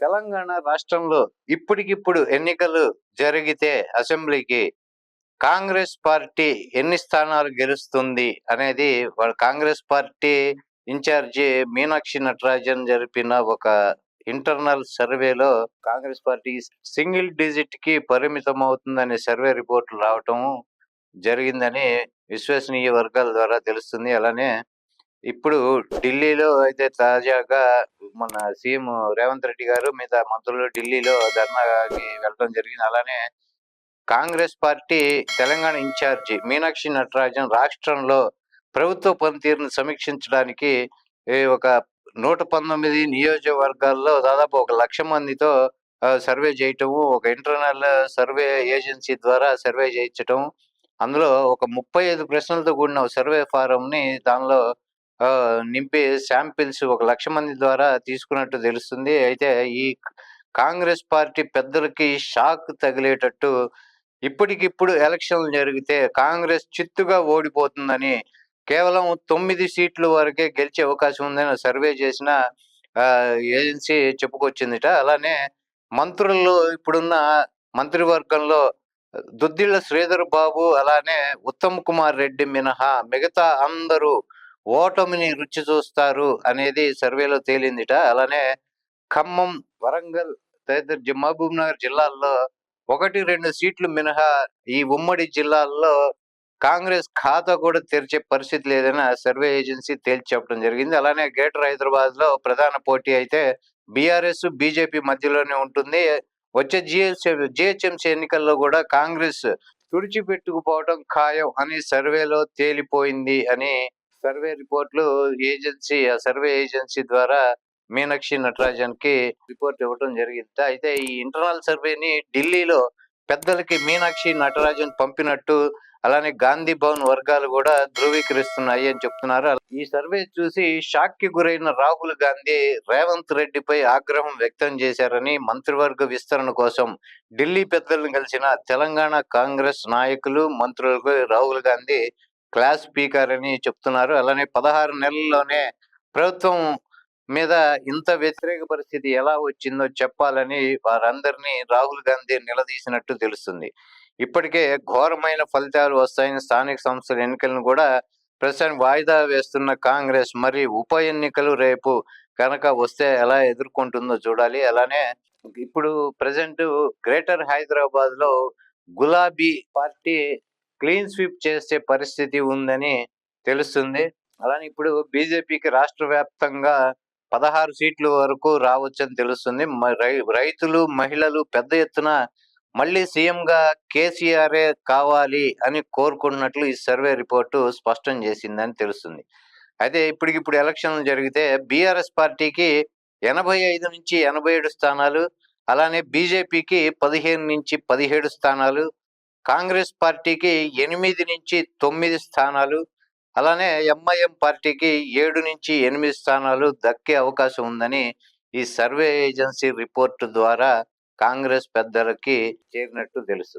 తెలంగాణ రాష్ట్రంలో ఇప్పటికిప్పుడు ఎన్నికలు జరిగితే అసెంబ్లీకి కాంగ్రెస్ పార్టీ ఎన్ని స్థానాలు గెలుస్తుంది అనేది వాళ్ళ కాంగ్రెస్ పార్టీ ఇన్ఛార్జి మీనాక్షి నటరాజన్ జరిపిన ఒక ఇంటర్నల్ సర్వేలో కాంగ్రెస్ పార్టీ సింగిల్ డిజిట్కి పరిమితం అవుతుందనే సర్వే రిపోర్టులు రావటం జరిగిందని విశ్వసనీయ వర్గాల ద్వారా తెలుస్తుంది. అలానే ఇప్పుడు ఢిల్లీలో అయితే తాజాగా మన సీఎం రేవంత్ రెడ్డి గారు మిగతా మంత్రులు ఢిల్లీలో ధర్నాకి వెళ్ళడం జరిగింది. అలానే కాంగ్రెస్ పార్టీ తెలంగాణ ఇన్ఛార్జి మీనాక్షి నటరాజన్ రాష్ట్రంలో ప్రభుత్వ పనితీరును సమీక్షించడానికి ఒక నూట పంతొమ్మిది నియోజకవర్గాల్లో దాదాపు ఒక లక్ష మందితో సర్వే చేయటము ఒక ఇంటర్నల్ సర్వే ఏజెన్సీ ద్వారా సర్వే చేయించటం అందులో ఒక ముప్పై ఐదు ప్రశ్నలతో కూడిన సర్వే ఫారం ని దానిలో నింపి శాంపిల్స్ ఒక లక్ష మంది ద్వారా తీసుకున్నట్టు తెలుస్తుంది. అయితే ఈ కాంగ్రెస్ పార్టీ పెద్దలకి షాక్ తగిలేటట్టు ఇప్పటికిప్పుడు ఎలక్షన్లు జరిగితే కాంగ్రెస్ చిత్తుగా ఓడిపోతుందని కేవలం తొమ్మిది సీట్లు వరకే గెలిచే అవకాశం ఉందని సర్వే చేసిన ఆ, ఏజెన్సీ చెప్పుకొచ్చిందిట. అలానే మంత్రుల్లో ఇప్పుడున్న మంత్రివర్గంలో దుద్దిళ్ళ శ్రీధర్ బాబు అలానే ఉత్తమ్ కుమార్ రెడ్డి మినహా మిగతా అందరూ ఓటమిని రుచి చూస్తారు అనేది సర్వేలో తేలిందిట. అలానే ఖమ్మం వరంగల్ తదితర మహబూబ్ నగర్ జిల్లాల్లో ఒకటి రెండు సీట్లు మినహా ఈ ఉమ్మడి జిల్లాల్లో కాంగ్రెస్ ఖాతా కూడా తెరిచే పరిస్థితి లేదని సర్వే ఏజెన్సీ తేల్చి చెప్పడం జరిగింది. అలానే గ్రేటర్ హైదరాబాద్లో ప్రధాన పోటీ అయితే బీఆర్ఎస్ బీజేపీ మధ్యలోనే ఉంటుంది. వచ్చే జిహెచ్ జిహెచ్ఎంసీ ఎన్నికల్లో కూడా కాంగ్రెస్ తుడిచిపెట్టుకుపోవడం ఖాయం అని సర్వేలో తేలిపోయింది అని సర్వే రిపోర్ట్లు ఏజెన్సీ ఆ సర్వే ఏజెన్సీ ద్వారా మీనాక్షి నటరాజన్కి రిపోర్ట్ ఇవ్వడం జరిగింది. అయితే ఈ ఇంటర్నల్ సర్వేని ఢిల్లీలో పెద్దలకి మీనాక్షి నటరాజన్ పంపినట్టు అలానే గాంధీ భవన్ వర్గాలు కూడా ధృవీకరిస్తున్నాయి అని చెప్తున్నారు. ఈ సర్వే చూసి షాక్కి గురైన రాహుల్ గాంధీ రేవంత్ రెడ్డిపై ఆగ్రహం వ్యక్తం చేశారని మంత్రివర్గ విస్తరణ కోసం ఢిల్లీ పెద్దలను కలిసిన తెలంగాణ కాంగ్రెస్ నాయకులు మంత్రులకు రాహుల్ గాంధీ క్లాస్ స్పీకర్ అని చెప్తున్నారు. అలానే పదహారు నెలల్లోనే ప్రభుత్వం మీద ఇంత వ్యతిరేక పరిస్థితి ఎలా వచ్చిందో చెప్పాలని వారందరినీ రాహుల్ గాంధీ నిలదీసినట్టు తెలుస్తుంది. ఇప్పటికే ఘోరమైన ఫలితాలు వస్తాయని స్థానిక సంస్థల ఎన్నికలను కూడా ప్రస్తుతానికి వాయిదా వేస్తున్న కాంగ్రెస్ మరి ఉప ఎన్నికలు రేపు కనుక వస్తే ఎలా ఎదుర్కొంటుందో చూడాలి. అలానే ఇప్పుడు ప్రజెంట్ గ్రేటర్ హైదరాబాద్లో గులాబీ పార్టీ క్లీన్ స్వీప్ చేసే పరిస్థితి ఉందని తెలుస్తుంది. అలానే ఇప్పుడు బీజేపీకి రాష్ట్ర వ్యాప్తంగా పదహారు సీట్ల వరకు రావచ్చని తెలుస్తుంది. రైతులు మహిళలు పెద్ద ఎత్తున మళ్ళీ సీఎం గా కేసీఆర్ కావాలి అని కోరుకున్నట్లు ఈ సర్వే రిపోర్టు స్పష్టం చేసిందని తెలుస్తుంది. అయితే ఇప్పటికిప్పుడు ఎలక్షన్లు జరిగితే బీఆర్ఎస్ పార్టీకి ఎనభై ఐదు నుంచి ఎనభై ఏడు స్థానాలు అలానే బీజేపీకి పదిహేను నుంచి పదిహేడు స్థానాలు కాంగ్రెస్ పార్టీకి ఎనిమిది నుంచి తొమ్మిది స్థానాలు అలానే ఎంఐఎం పార్టీకి ఏడు నుంచి ఎనిమిది స్థానాలు దక్కే అవకాశం ఉందని ఈ సర్వే ఏజెన్సీ రిపోర్టు ద్వారా కాంగ్రెస్ పెద్దలకి చేరినట్టు తెలుస్తుంది.